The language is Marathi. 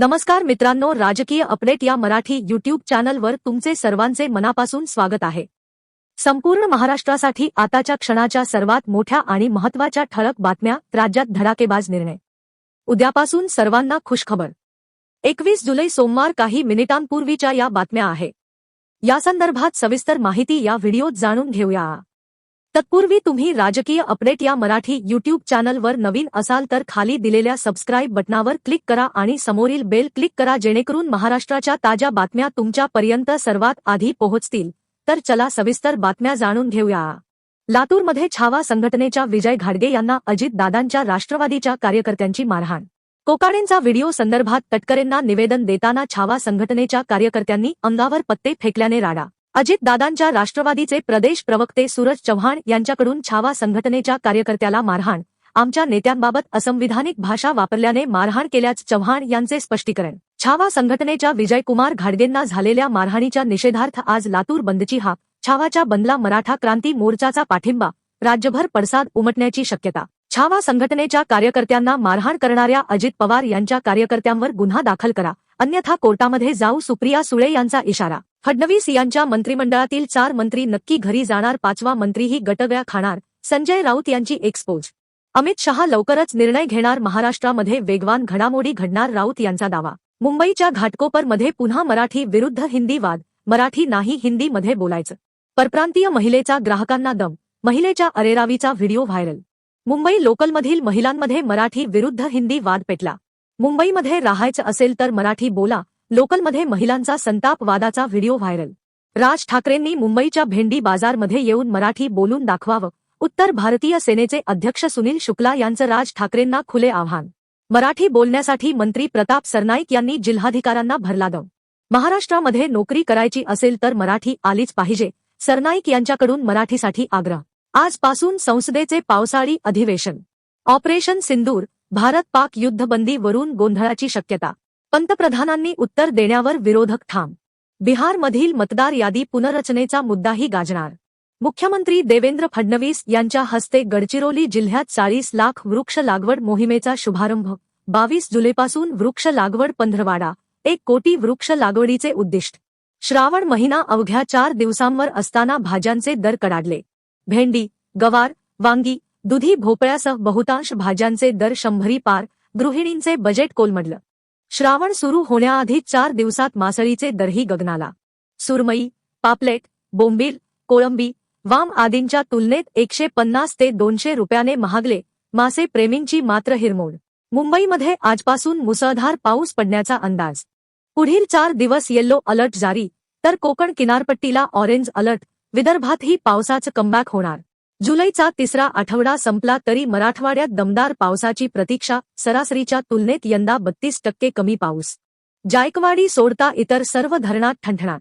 नमस्कार मित्रांनो राजकीय अपडेट या मराठी युट्यूब चॅनलवर तुमचे सर्वांचे मनापासून स्वागत आहे. संपूर्ण महाराष्ट्रासाठी आताच्या क्षणाच्या सर्वात मोठ्या आणि महत्त्वाच्या ठळक बातम्या राज्यात धडाकेबाज निर्णय. उद्यापासून सर्वांना खुशखबर. एकवीस जुलै सोमवार काही मिनिटांपूर्वीच्या या बातम्या आहे. यासंदर्भात सविस्तर माहिती या व्हिडिओत जाणून घेऊया. तत्पूर्वी तुम्ही राजकीय अपडेट या मराठी यूट्यूब चॅनलवर नवीन असाल तर खाली दिलेल्या सबस्क्राईब बटनावर क्लिक करा आणि समोरील बेल क्लिक करा जेणेकरून महाराष्ट्राच्या ताज्या बातम्या तुमच्यापर्यंत सर्वात आधी पोहोचतील. तर चला सविस्तर बातम्या जाणून घेऊया. लातूरमध्ये छावा संघटनेच्या विजय घाडगे यांना अजित दादांच्या राष्ट्रवादीच्या कार्यकर्त्यांची मारहाण. कोकाडेंचा व्हिडिओ संदर्भात तटकरेंना निवेदन देताना छावा संघटनेच्या कार्यकर्त्यांनी अंगावर पत्ते फेकल्याने राडा. अजित दादांच्या राष्ट्रवादीचे प्रदेश प्रवक्ते सूरज चव्हाण यांच्याकडून छावा संघटनेच्या कार्यकर्त्याला मारहाण. आमच्या नेत्यांबाबत असंविधानिक भाषा वापरल्याने मारहाण केल्याच चव्हाण यांचे स्पष्टीकरण. छावा संघटनेच्या विजयकुमार घाडगेंना झालेल्या मारहाणीच्या निषेधार्थ आज लातूर बंदची हा. छावाच्या बंदला मराठा क्रांती मोर्चाचा पाठिंबा. राज्यभर पडसाद उमटण्याची शक्यता. छावा संघटनेच्या कार्यकर्त्यांना मारहाण करणाऱ्या अजित पवार यांच्या कार्यकर्त्यांवर गुन्हा दाखल करा. अन्यथा कोर्टामध्ये जाऊ सुप्रिया सुळे यांचा इशारा. फडणवीस यांच्या मंत्रिमंडळातील चार मंत्री नक्की घरी जाणार पाचवा मंत्रीही गटव्या खाणार संजय राऊत यांची एक्सपोज. अमित शहा लवकरच निर्णय घेणार महाराष्ट्रामध्ये वेगवान घडामोडी घडणार राऊत यांचा दावा. मुंबईच्या घाटकोपरमध्ये पुन्हा मराठी विरुद्ध हिंदी वाद मराठी नाही हिंदीमध्ये बोलायचं. परप्रांतीय महिलेचा ग्राहकांना दम महिलेच्या अरेरावीचा व्हिडिओ व्हायरल. मुंबई लोकलमधील महिलांमध्ये मराठी विरुद्ध हिंदी वाद पेटला. मुंबईमध्ये राहायचं असेल तर मराठी बोला लोकलमध्ये महिलांचा संताप वादाचा व्हिडिओ व्हायरल. राज ठाकरेंनी मुंबईच्या भेंडी बाजारमध्ये येऊन मराठी बोलून दाखवावं उत्तर भारतीय सेनेचे अध्यक्ष सुनील शुक्ला यांचं राज ठाकरेंना खुले आव्हान. मराठी बोलण्यासाठी मंत्री प्रताप सरनाईक यांनी जिल्हाधिकाऱ्यांना भरला दम. महाराष्ट्रामध्ये नोकरी करायची असेल तर मराठी आलीच पाहिजे सरनाईक यांच्याकडून मराठीसाठी आग्रह. आजपासून संसदेचे पावसाळी अधिवेशन. ऑपरेशन सिंदूर भारत पाक युद्धबंदीवरून गोंधळाची शक्यता. पंतप्रधानांनी उत्तर देण्यावर विरोधक ठाम. बिहारमधील मतदार यादी पुनर्रचनेचा मुद्दाही गाजणार. मुख्यमंत्री देवेंद्र फडणवीस यांच्या हस्ते गडचिरोली जिल्ह्यात चाळीस लाख वृक्ष लागवड मोहिमेचा शुभारंभ बावीस जुलैपासून वृक्ष लागवड पंधरवाडा एक कोटी वृक्ष लागवडीचे उद्दिष्ट. श्रावण महिना अवघ्या चार दिवसांवर असताना भाज्यांचे दर कडाडले. भेंडी गवार वांगी दुधी भोपळ्यासह बहुतांश भाज्यांचे दर शंभरी पार गृहिणींचे बजेट कोलमडलं. श्रावण सुरू होण्याआधी चार दिवसात मासळीचे दरही गगनाला. सुरमई पापलेट बोंबील कोळंबी वाम आदींच्या तुलनेत एकशे पन्नास ते दोनशे रुपयाने महागले मासे प्रेमींची मात्र हिरमोड. मुंबईमध्ये आजपासून मुसळधार पाऊस पडण्याचा अंदाज. पुढील चार दिवस येल्लो अलर्ट जारी तर कोकण किनारपट्टीला ऑरेंज अलर्ट विदर्भातही पावसाचं कमबॅक होणार. जुलैचा तिसरा आठवडा संपला तरी मराठवाड्यात दमदार पावसाची प्रतीक्षा सरासरीच्या तुलनेत यंदा बत्तीस टक्के कमी पाऊस. जायकवाडी सोडता इतर सर्व धरणात ठणठणात